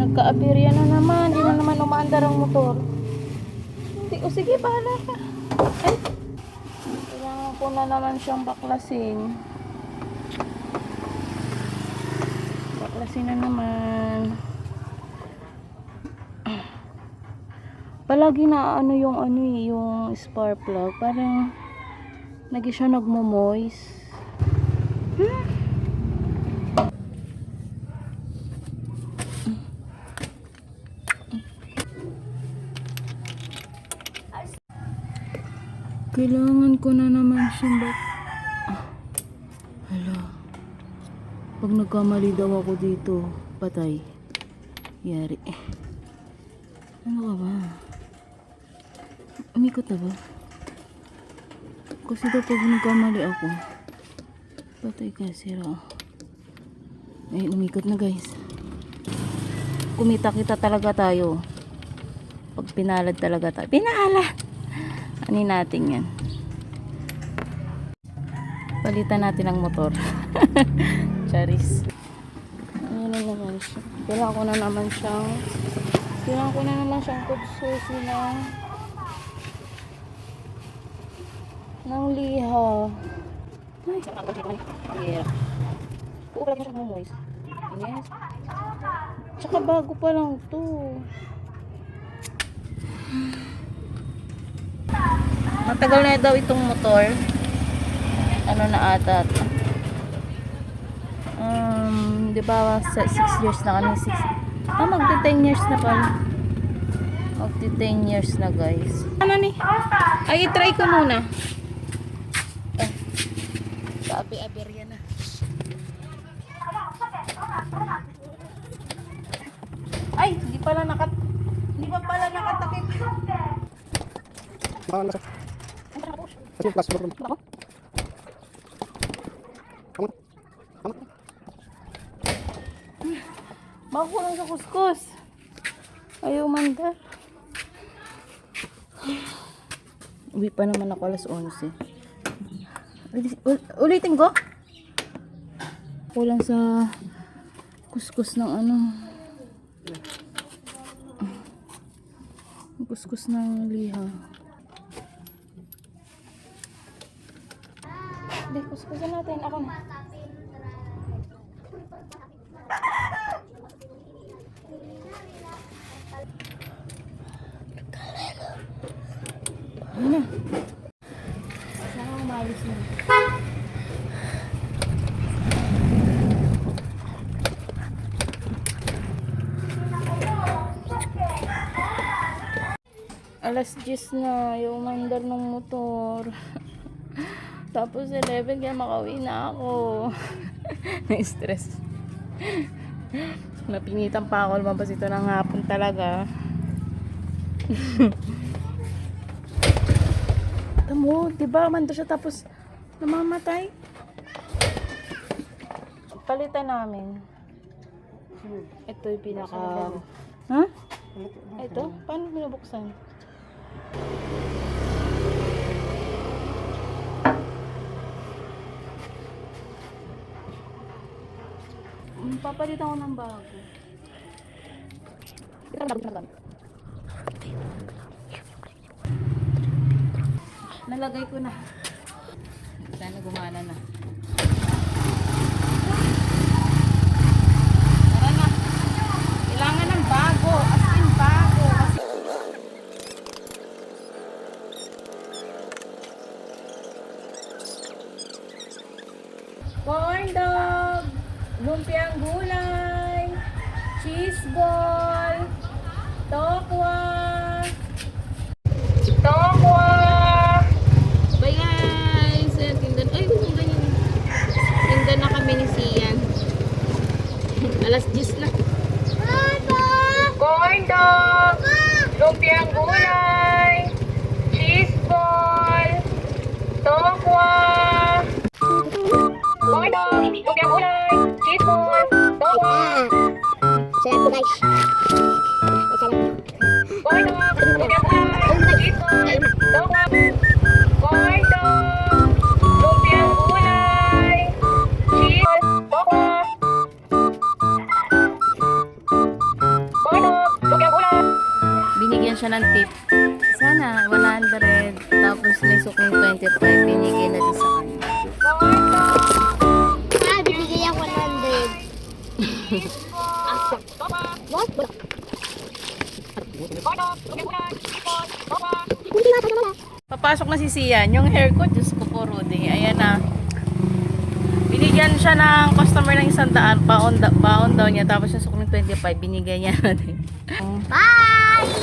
Nagka-aberya na naman. Di na naman umaandar ang motor. Hindi, o sige, bahala ka. Ay, kailangan ko na naman siyang baklasin. Baklasin na naman. Palagi na ano yung ano eh, yung spark plug. Parang lagi siya nagmo-moist. Kailangan ko na naman siyang bak... Ah, hala. Pag nagkamali daw ako dito, patay. Yari. Ano ka ba? Umikot na ba? Kasi daw pag nagkamali ako, patay ka, sira. Ay, umikot na guys. Kumita kita talaga tayo. Pag pinalad talaga tayo. Pinalad! Ani natin yan. Palitan natin ang motor. Charis. Ayan na naman siya. Kailangan ko na naman siyang kailangan ko na naman siyang kutsusi ng ng liha. Ay, Yeah. Oo, pala siya ng moist. Yes. Tsaka bago pa lang to. Matagal na daw itong motor. Ano na ata? Um, di ba sa 6 years na kami 6. Ah, magti 10 years na pala. Magti 10 years na guys. Ano ni? Ay, try ko muna. Eh. Sabi, aberya na. Ay, hindi pala nakat... Hindi pa pala nakatakip. Bawal na. Kasi plus button. Ako? Tama. Tama. Bako lang sa kuskus. Ayaw mandar. Uwi pa naman ako alas 11. Uli- ul- Ulitin ko? Kulang sa kuskus ng ano. Kuskus ng liha. Hindi, kuskusan natin. Ako na. Ano na? Na. Alas 10 na yung mandar ng motor. Tapos 11 kaya makauwi na ako. Na-stress. Napinitan pa ako lumabas ito ng hapon talaga. Tamo, di ba? Mando siya tapos namamatay. Palitan namin. Ito yung pinaka... Ha? Ito? Paano binubuksan? Mm, Papalitan ko ng bago. Ito na bago Nalagay ko na. Sana gumana na. Tara na. Kailangan ng bago. As in bago. Kasi Corn dog, lumpiang gulay, cheese ball, tokwa, tokwa. Bye guys! Ayan, tindan. Ay, mong ganyan. Tindan na kami ni Sian. Alas 10 na. Corn dog, lumpiang gulay, Dog, lumpiang gulay, cheese ball, tokwa. Sarap guys. Corn dog, lumpiang gulay, cheese ball, cheese ball, tokwa. siya ng tip. Sana, 100. Tapos may sukling 25. Binigay na din sa kanya. Ah, Papasok na si Sian. Yung hair ko, Diyos ko po, Rudy. Ayan na. Binigyan siya ng customer ng isang daan. Baon, da, baon daw niya. Tapos yung sukling 25, binigay niya na din. Bye!